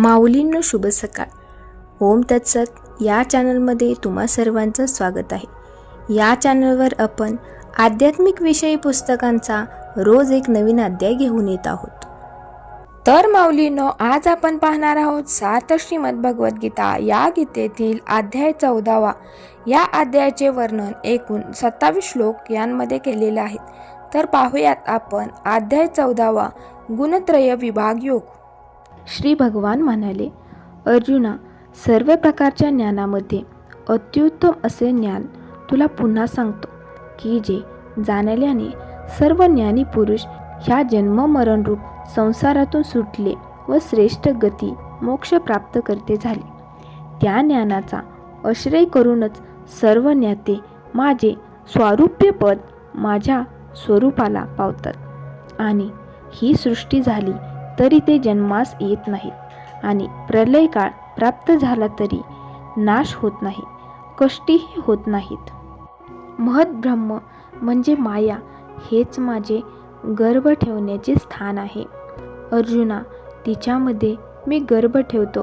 माऊलींनो शुभ सकाळ. ओम तत्सत. या चॅनलमध्ये तुम्हा सर्वांचं स्वागत आहे. या चॅनलवर आपण आध्यात्मिक विषयी पुस्तकांचा रोज एक नवीन अध्याय घेऊन येत आहोत. तर माऊलींनो आज आपण पाहणार आहोत सात श्रीमद भगवद्गीता या गीतेतील अध्याय चौदावा. या अध्यायाचे वर्णन एकूण सत्तावीस श्लोक यांमध्ये केलेले आहेत. तर पाहूयात आपण अध्याय चौदावा गुणत्रय विभाग योग. श्री भगवान म्हणाले अर्जुना सर्व प्रकारच्या ज्ञानामध्ये अत्युत्तम असे ज्ञान तुला पुन्हा सांगतो की जे जाणल्याने सर्व ज्ञानी पुरुष ह्या जन्ममरणरूप संसारातून सुटले व श्रेष्ठ गती मोक्ष प्राप्त करते झाले. त्या ज्ञानाचा आश्रय करूनच सर्व ज्ञाते माझे स्वारूप्यपद माझ्या स्वरूपाला पावतात आणि ही सृष्टी झाली तरी ते जन्मास येत नाहीत. आणि प्रलय काळ प्राप्त झाला तरी नाश होत नाही कष्टीही होत नाहीत. महद्ब्रह्म ब्रह्म म्हणजे माया हेच माझे गर्भ ठेवण्याचे स्थान आहे. अर्जुना तिच्यामध्ये मी गर्भ ठेवतो.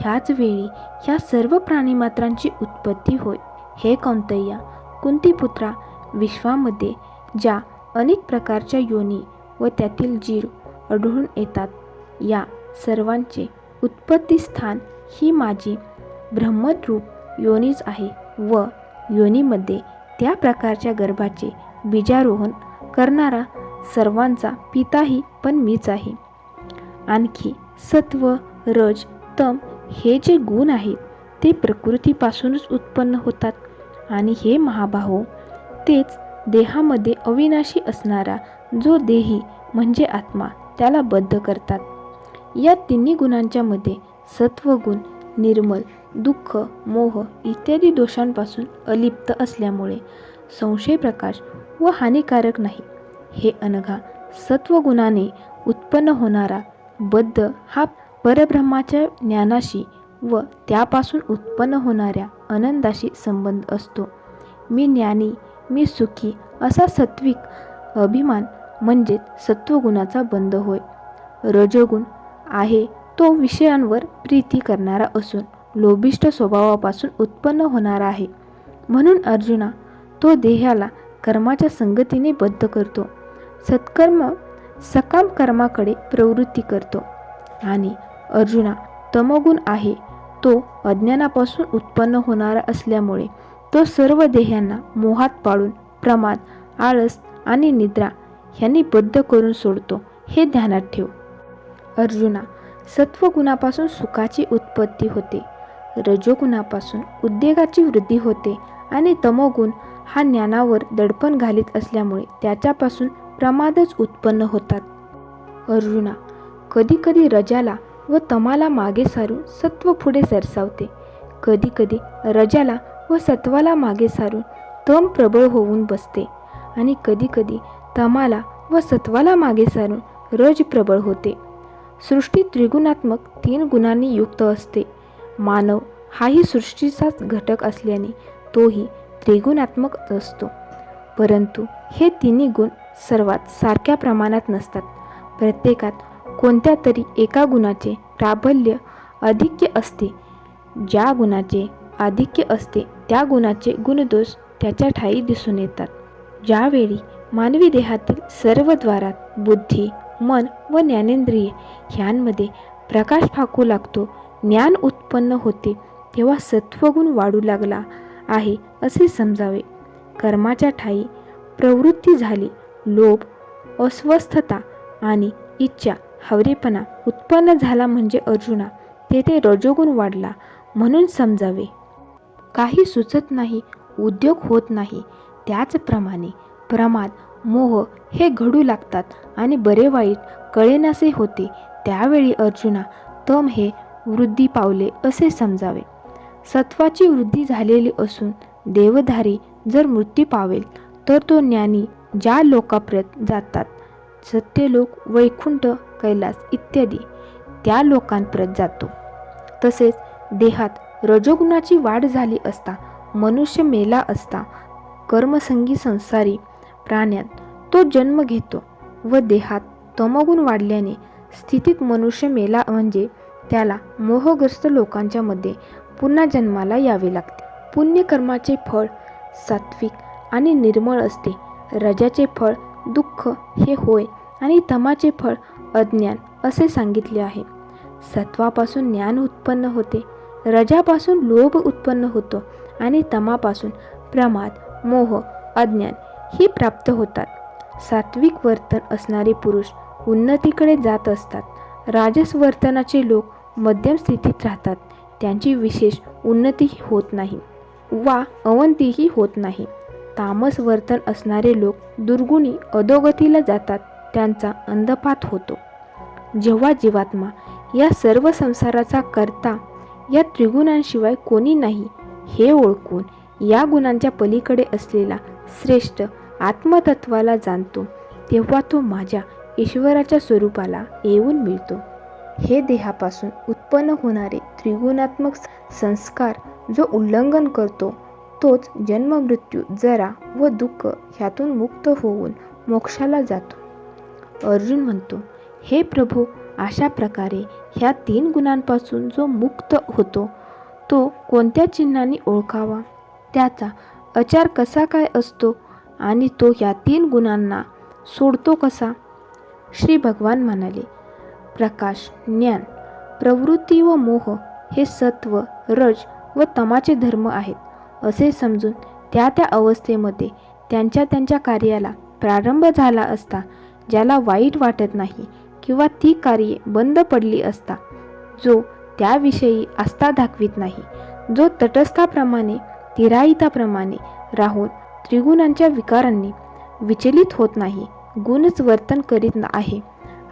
ह्याच वेळी ह्या सर्व प्राणीमात्रांची उत्पत्ती होय. हे कौंतय्या कुंतीपुत्रा विश्वामध्ये ज्या अनेक प्रकारच्या योनी व त्यातील जीव आढळून येतात. या सर्वांचे उत्पत्तीस्थान ही माझी ब्रह्मद्रूप योनीच आहे व योनीमध्ये त्या प्रकारच्या गर्भाचे बीजारोहण करणारा सर्वांचा पिताही पण मीच आहे. आणखी सत्व रज तम हे जे गुण आहेत ते प्रकृतीपासूनच उत्पन्न होतात आणि हे महाभाहो तेच देहामध्ये अविनाशी असणारा जो देही म्हणजे आत्मा त्याला बद्ध करतात. या तिन्ही गुणांच्या मध्ये सत्वगुण निर्मल दुःख मोह इत्यादी दोषांपासून अलिप्त असल्यामुळे संशय प्रकाश व हानिकारक नाही. हे अनघा सत्वगुणाने उत्पन्न होणारा बद्ध हा परब्रह्माच्या ज्ञानाशी व त्यापासून उत्पन्न होणाऱ्या आनंदाशी संबंध असतो. मी ज्ञानी मी सुखी असा सत्विक अभिमान म्हणजेच सत्वगुणाचा बंध होय. रजोगुण आहे तो विषयांवर प्रीती करणारा असून लोभिष्ट स्वभावापासून उत्पन्न होणारा आहे. म्हणून अर्जुना तो देहाला कर्माच्या संगतीने बद्ध करतो. सत्कर्म सकाम कर्माकडे प्रवृत्ती करतो. आणि अर्जुना तमोगुण आहे तो अज्ञानापासून उत्पन्न होणारा असल्यामुळे तो सर्व देहांना मोहात पाडून प्रमाद आळस आणि निद्रा ह्यांनी बद्ध करून सोडतो. हे ध्यानात ठेव. अर्जुना सत्वगुणापासून सुखाची उत्पत्ती होते. रजोगुणापासून उद्योगाची वृद्धी होते आणि तमोगुण हा ज्ञानावर दडपण घालीत असल्यामुळे त्याच्यापासून प्रमादच उत्पन्न होतात. अर्जुना कधीकधी रजाला व तमाला मागे सारून सत्व पुढे सरसावते. कधीकधी रजाला व सत्वाला मागे सारून तम प्रबळ होऊन बसते. आणि कधीकधी तमाला व सत्वाला मागे सारून रज प्रबळ होते. सृष्टी त्रिगुणात्मक तीन गुणांनी युक्त असते. मानव हाही सृष्टीचाच घटक असल्याने तोही त्रिगुणात्मक असतो परंतु हे तिन्ही गुण सर्वात सारख्या प्रमाणात नसतात. प्रत्येकात कोणत्या तरी एका गुणाचे प्राबल्य अधिक्य असते ज्या गुणाचे आधिक्य असते त्या गुणाचे गुणदोष त्याच्या ठाई दिसून येतात. ज्यावेळी मानवी देहातील सर्व द्वारात बुद्धी मन व ज्ञानेंद्रिय ह्यांमध्ये प्रकाश फाकू लागतो ज्ञान उत्पन्न होते तेव्हा सत्वगुण वाढू लागला आहे असे समजावे. कर्माच्या ठाई प्रवृत्ती झाली लोभ अस्वस्थता आणि इच्छा हवरेपणा उत्पन्न झाला म्हणजे अर्जुना तेथे रजोगुण वाढला म्हणून समजावे. काही सुचत नाही उद्योग होत नाही त्याचप्रमाणे प्रमाद मोह हे घडू लागतात आणि बरे वाईट कळेनासे होते. त्यावेळी अर्जुना तम हे वृद्धी पावले असे समजावे. सत्वाची वृद्धी झालेली असून देवधारी जर मृत्यू पावेल तर तो ज्ञानी ज्या लोकाप्रत जातात सत्यलोक वैकुंठ कैलास इत्यादी त्या लोकांप्रत जातो. तसेच देहात रजोगुणाची वाढ झाली असता मनुष्य मेला असता कर्मसंगी संसारी प्राण्यात तो जन्म घेतो व देहात तमगुण वाढल्याने स्थितीत मनुष्य मेला म्हणजे त्याला मोहग्रस्त लोकांच्या मध्ये पुन्हा जन्माला यावे लागते. पुण्यकर्माचे फळ सात्विक आणि निर्मळ असते. रजाचे फळ दुःख हे होय आणि तमाचे फळ अज्ञान असे सांगितले आहे. सत्वापासून ज्ञान उत्पन्न होते. रजापासून लोभ उत्पन्न होतो आणि तमापासून प्रमाद मोह अज्ञान ही प्राप्त होतात. सात्विक वर्तन असणारे पुरुष उन्नतीकडे जात असतात. राजस वर्तनाचे लोक मध्यम स्थितीत राहतात. त्यांची विशेष उन्नतीही होत नाही वा अवंतीही होत नाही. तामस वर्तन असणारे लोक दुर्गुणी अधोगतीला जातात. त्यांचा अंधपात होतो. जेव्हा जीवात्मा या सर्व संसाराचा करता या त्रिगुणांशिवाय कोणी नाही हे ओळखून या गुणांच्या पलीकडे असलेला श्रेष्ठ आत्मतत्वाला जाणतो तेव्हा तो माझ्या ईश्वराच्या स्वरूपाला येऊन मिळतो. हे देहापासून उत्पन्न होणारे त्रिगुणात्मक संस्कार जो उल्लंघन करतो तोच जन्ममृत्यू जरा व दुःख ह्यातून मुक्त होऊन मोक्षाला जातो. अर्जुन म्हणतो हे प्रभू अशा प्रकारे ह्या तीन गुणांपासून जो मुक्त होतो तो कोणत्या चिन्हाने ओळखावा? त्याचा आचार कसा काय असतो आणि तो ह्या तीन गुणांना सोडतो कसा? श्री भगवान म्हणाले प्रकाश ज्ञान प्रवृत्ती व मोह हे सत्व रज व तमाचे धर्म आहेत असे समजून त्या त्या अवस्थेमध्ये त्यांच्या त्यांच्या कार्याला प्रारंभ झाला असता ज्याला वाईट वाटत नाही किंवा ती कार्ये बंद पडली असता जो त्याविषयी आस्था दाखवित नाही जो तटस्थाप्रमाणे तिराहिताप्रमाणे राहून त्रिगुणांच्या विकारांनी विचलित होत नाही गुणच वर्तन करीत आहे.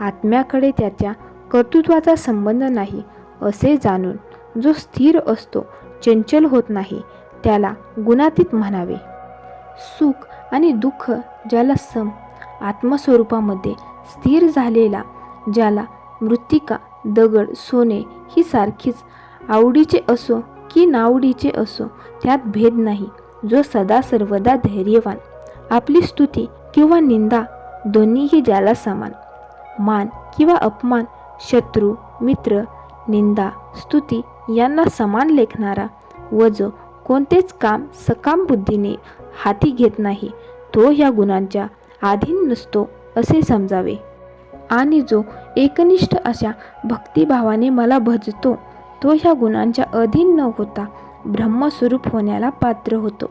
आत्म्याकडे त्याच्या कर्तृत्वाचा संबंध नाही असे जाणून जो स्थिर असतो चंचल होत नाही त्याला गुणातीत म्हणावे. सुख आणि दुःख ज्याला सम आत्मस्वरूपामध्ये स्थिर झालेला ज्याला मृत्तिका दगड सोने ही सारखीच आवडीचे असो की नावडीचे असो त्यात भेद नाही. जो सदा सर्वदा धैर्यवान आपली स्तुती किंवा निंदा दोन्हीही ज्याला समान. मान किंवा अपमान शत्रू मित्र निंदा स्तुती यांना समान लेखणारा व जो कोणतेच काम सकाम बुद्धीने हाती घेत नाही तो ह्या गुणांच्या अधीन नसतो असे समजावे. आणि जो एकनिष्ठ अशा भक्तिभावाने मला भजतो तो ह्या गुणांच्या अधीन न होता ब्रह्मस्वरूप होण्याला पात्र होतो.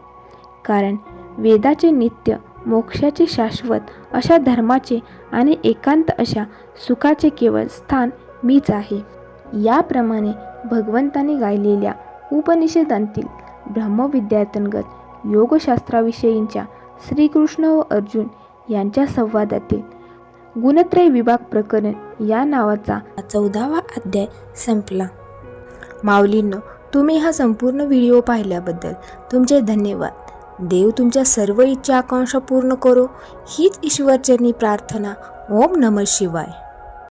कारण वेदाचे नित्य मोक्षाचे शाश्वत अशा धर्माचे आणि एकांत अशा सुखाचे केवळ स्थान मीच आहे. याप्रमाणे भगवंताने गायलेल्या उपनिषदांतील ब्रह्मविद्यार्थंगत योगशास्त्राविषयींच्या श्रीकृष्ण व अर्जुन यांच्या संवादातील गुणत्रय विभाग प्रकरण या नावाचा चौदावा अध्याय संपला. माऊलींनो तुम्ही हा संपूर्ण व्हिडिओ पाहिल्याबद्दल तुमचे धन्यवाद. देव तुमच्या सर्व इच्छा आकांक्षा पूर्ण करो. हीच ईश्वरचरणी प्रार्थना. ओम नम शिवाय.